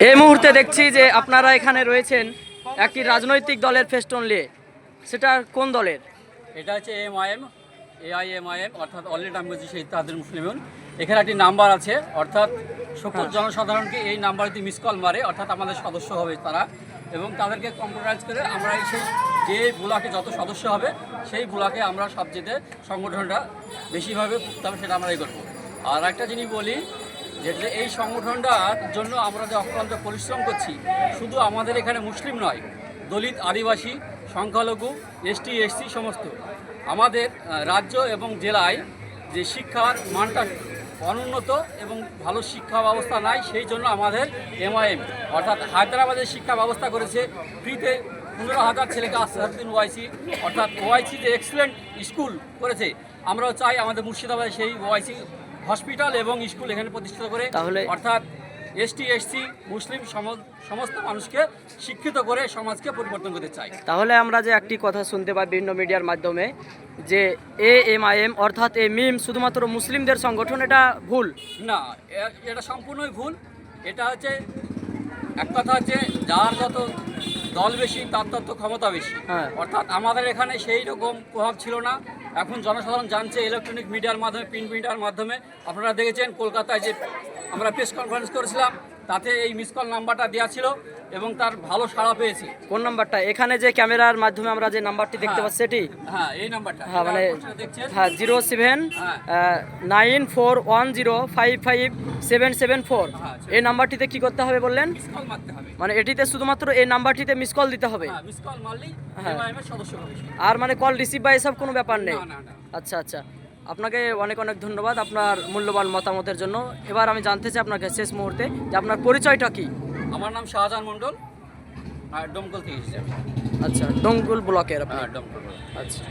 এই মুহূর্তে দেখছি যে আপনারা এখানে রয়েছেন একটি রাজনৈতিক দলের ফেস্টন নিয়ে সেটা কোন দলের? এটা হচ্ছে এম আই এম এআইএমআইএম অর্থাৎ অলরেডি আমি বলছি সেই তাদের মুসলিমন এখানে একটি নাম্বার আছে অর্থাৎ সকল জনসাধারণকে এই নাম্বারটি মিস কল মারে অর্থাৎ আমাদের সদস্য হবে তারা। এবং তাদেরকে কম্পিউটারাইজ করে আমরা এই সেই যে ব্লকে যত সদস্য হবে সেই ব্লকে আমরা সবচেয়ে সংগঠনটা বেশিভাবে তবে সেটা আমরা করব। আর একটা জিনিস বলি যেটা এই সংগঠনটার জন্য আমরা যে অক্লান্ত পরিশ্রম করছি, শুধু আমাদের এখানে মুসলিম নয়, দলিত, আদিবাসী, সংখ্যালঘু, এসটি, এসসি সমস্ত আমাদের রাজ্য এবং জেলায় যে শিক্ষার মানটা অনুন্নত এবং ভালো শিক্ষা ব্যবস্থা নাই, সেই জন্য আমাদের এমআইএম অর্থাৎ হায়দ্রাবাদের শিক্ষা ব্যবস্থা করেছে, ফ্রিতে পনেরো হাজার ছেলেকে আসাদুদ্দিন ওয়াইসি অর্থাৎ ওয়াইসি যে এক্সিলেন্ট স্কুল করেছে আমরাও চাই আমাদের মুর্শিদাবাদে সেই ওয়াইসি হসপিটাল এবং স্কুল এখানে প্রতিষ্ঠিত করে তাহলে- অর্থাৎ এসটি এসসি মুসলিম সম- সমস্ত মানুষকে শিক্ষিত করে সমাজকে পরিবর্তন করতে চাই। তাহলে আমরা যে একটি কথা শুনতে পাই বিভিন্ন মিডিয়ার মাধ্যমে যে এ এম আই এম অর্থাৎ এ মিম শুধুমাত্র মুসলিমদের সংগঠন এটা ভুল? না এটা সম্পূর্ণই ভুল। এটা হচ্ছে এক কথা হচ্ছে যার যত দল বেশি তার তত ক্ষমতা বেশি। হ্যাঁ। অর্থাৎ আমাদের এখানে সেই রকম প্রভাব ছিল না। এখন জনসাধারণ জানছে ইলেকট্রনিক মিডিয়ার মাধ্যমে প্রিন্ট মিডিয়ার মাধ্যমে। আপনারা দেখেছেন কলকাতায় যে আমরা প্রেস কনফারেন্স করেছিলাম তাতে এই মিস কল নাম্বারটা দেওয়া ছিল এবং তার ভালো সাড়া পেয়েছি। কোন নাম্বারটা? এখানে যে ক্যামেরার মাধ্যমে আমরা যে নাম্বারটি দেখতে হ্যাঁ। পাচ্ছি সেটি? হ্যাঁ এই নাম্বারটা। হ্যাঁ মানে হ্যাঁ জিরো সেভেন হ্যাঁ। Nine four one zero five five seven seven four. হ্যাঁ, এই নাম্বারটিতে কি করতে হবে বললেন? মানে এটিতে শুধুমাত্র এই নাম্বারটিতে মিস কল দিতে হবে? আর মানে কল রিসিভ বা এসব কোনো ব্যাপার নেই? আচ্ছা আচ্ছা। আপনাকে অনেক অনেক ধন্যবাদ আপনার মূল্যবান মতামতের জন্য। এবার আমি জানতে চাই আপনাকে শেষ মুহূর্তে যে আপনার পরিচয়টা কি? আমার নাম শাহজাহান মণ্ডল আর ডমকল থেকে এসেছি আচ্ছা ডমকল ব্লকের হ্যাঁ ডমকল আচ্ছা।